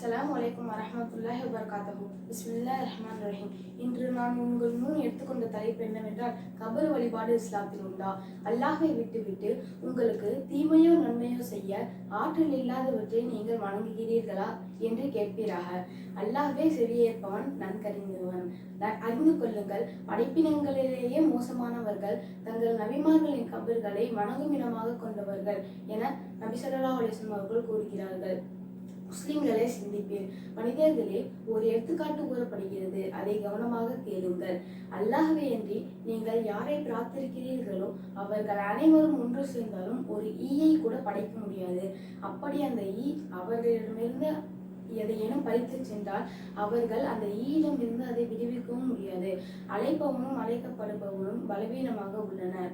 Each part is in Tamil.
அஸ்லாம் வலைக்கம் வரமத்துல்லாஹி வபரகாத்துஹு பிஸ்மில்லாஹிர் ரஹ்மான் ரஹீம் இன்று நான் உங்கள் முன் எடுத்துக்கொண்ட தலைப்பு என்னவென்றால் கபர் வழிபாடு இஸ்லாத்தில் உண்டா? அல்லாஹை விட்டுவிட்டு உங்களுக்கு தீமையோ நன்மையோ செய்ய ஆற்றல் இல்லாதவற்றை நீங்கள் வணங்குகிறீர்களா என்று கேட்பீராக. அல்லாஹே செவியேற்பவன் நன்கறிந்தவன். அறிந்து கொள்ளுங்கள். படைப்பினங்களிலேயே மோசமானவர்கள் தங்கள் நபிமார்களின் கபர்களை வணங்கும் இடமாக கொண்டவர்கள் என நபி ஸல்லல்லாஹு அவர்கள் கூறுகிறார்கள். முஸ்லிம்களை சிந்திப்பீர். மனிதர்களே ஒரு எடுத்துக்காட்டு கூறப்படுகிறது. அதை கவனமாக கேளுங்கள். அல்லாஹ்வே அன்றி நீங்கள் யாரை பிரார்த்திருக்கிறீர்களோ அவர்கள் அனைவரும் ஒன்று சேர்ந்தாலும் ஒரு ஈயை கூட படைக்க முடியாது. அப்படி அந்த ஈ அவர்களிடமிருந்து எதையேனும் பறித்து சென்றால் அவர்கள் அந்த ஈயிடமிருந்து அதை விடுவிக்கவும் முடியாது. அழைப்பவனும் அழைக்கப்படுபவனும் பலவீனமாக உள்ளனர்.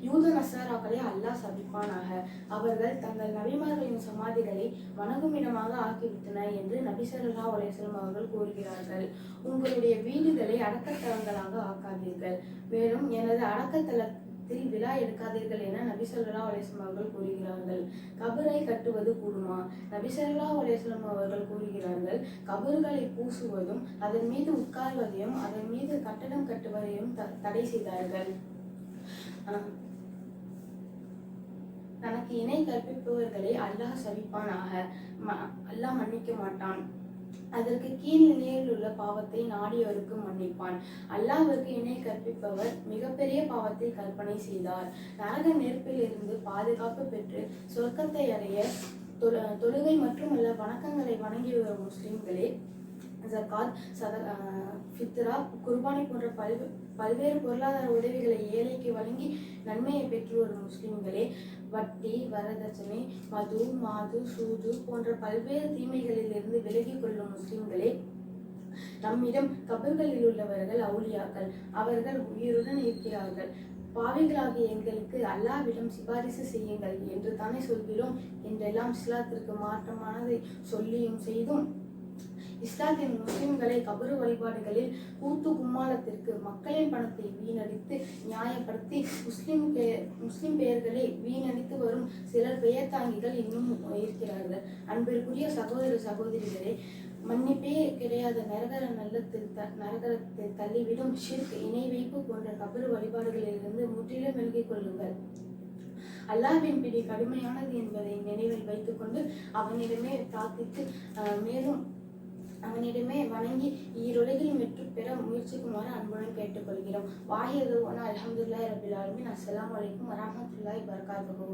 யூத நசாராக்களை அல்லாஹ் சபிப்பானாக. அவர்கள் தங்கள் நபிமார்களின் சமாதிகளை வணங்கும் இடமாக ஆக்கிவிட்டனர் என்று நபி ஸல்லல்லாஹு அவர்கள் கூறுகிறார்கள். உங்களுடைய வீடுகளை அடக்கத்தலங்களாக ஆக்காதீர்கள். மேலும் எனது அடக்கத்தலத்தில் விழா எடுக்காதீர்கள் என நபிசல்லா ஸல்லல்லாஹு அவர்கள் கூறுகிறார்கள். கபரை கட்டுவது கூடுமா? நபிசல்லா ஸல்லல்லாஹு அவர்கள் கூறுகிறார்கள் கபறுகளை பூசுவதும் அதன் மீது உட்கார்வதையும் அதன் மீது கட்டடம் கட்டுவதையும் த- தடை செய்தார்கள். தனக்கு இணை கற்பிப்பவர்களை அல்லாஹ் சபிப்பானாக. ம- அல்லாஹ் மன்னிக்க மாட்டான். அதற்கு கீழ் நிலையில் உள்ள பாவத்தை நாடியவருக்கு மன்னிப்பான். அல்லாஹ்விற்கு இணை கற்பிப்பவர் மிகப்பெரிய பாவத்தை கற்பனை செய்தார். நரக நெருப்பில் இருந்து பாதுகாப்பு பெற்று சொர்க்கத்தை அடைய தொழு- தொழுகை மட்டுமல்ல வணக்கங்களை வணங்கி வரும் முஸ்லிம்களே ஜக்காத் சதர் ஃபித்ரா குர்பானி போன்ற பல்வே பல்வேறு பொருளாதார உதவிகளை ஏழைக்கு வழங்கி நன்மையை பெற்று வரும் முஸ்லிம்களே வட்டி வரதட்சணை மது மாது சூது போன்ற பல்வேறு தீமைகளிலிருந்து விலகிக் கொள்ளும் முஸ்லிம்களே நம்மிடம் கபர்களில் உள்ளவர்கள் அவுலியாக்கள் அவர்கள் உயிருடன் இருக்கிறார்கள். பாவிகளாகிய எங்களுக்கு அல்லாவிடம் சிபாரிசு செய்யுங்கள் என்று தானே சொல்கிறோம். என்றெல்லாம் இஸ்லாத்திற்கு மாற்றமானதை சொல்லியும் செய்தும் இஸ்லாத்தின் முஸ்லிம்களை கபரு வழிபாடுகளில் கூத்து கும்மாளத்திற்கு மக்களின் பணத்தை வீணடித்து நியாயப்படுத்தி முஸ்லிம் பெயர் முஸ்லிம் பெயர்களை வீணடித்து வரும் சிலர் பெயர் தாங்கிகள் இன்னும் இருக்கிறார்கள். அன்பிற்குரிய சகோதர சகோதரிகளே மன்னிப்பே கிடையாத. நரகர நல்லத்தில் த நரகரத்தை தள்ளிவிடும் ஷிர்க் இணை வைப்பு போன்ற கபரு வழிபாடுகளிலிருந்து முற்றிலும் விலகிக் கொள்ளுங்கள். அல்லாஹ்வின் பிடி கடுமையானது என்பதை நினைவில் வைத்துக்கொண்டு அவனிடமே பிரார்த்தித்து மேலும் அவனிடமே வணங்கி ஈருலகில் வெற்றி பெற முயற்சிக்குமாறு அன்புடன் கேட்டுக்கொள்கிறோம். வாஹிர் அல்ஹம்துலில்லாஹி ரபில் நான் அஸ்ஸலாமு அலைக்கும் வரமத்துல்லாய் வபரகாத்துஹு.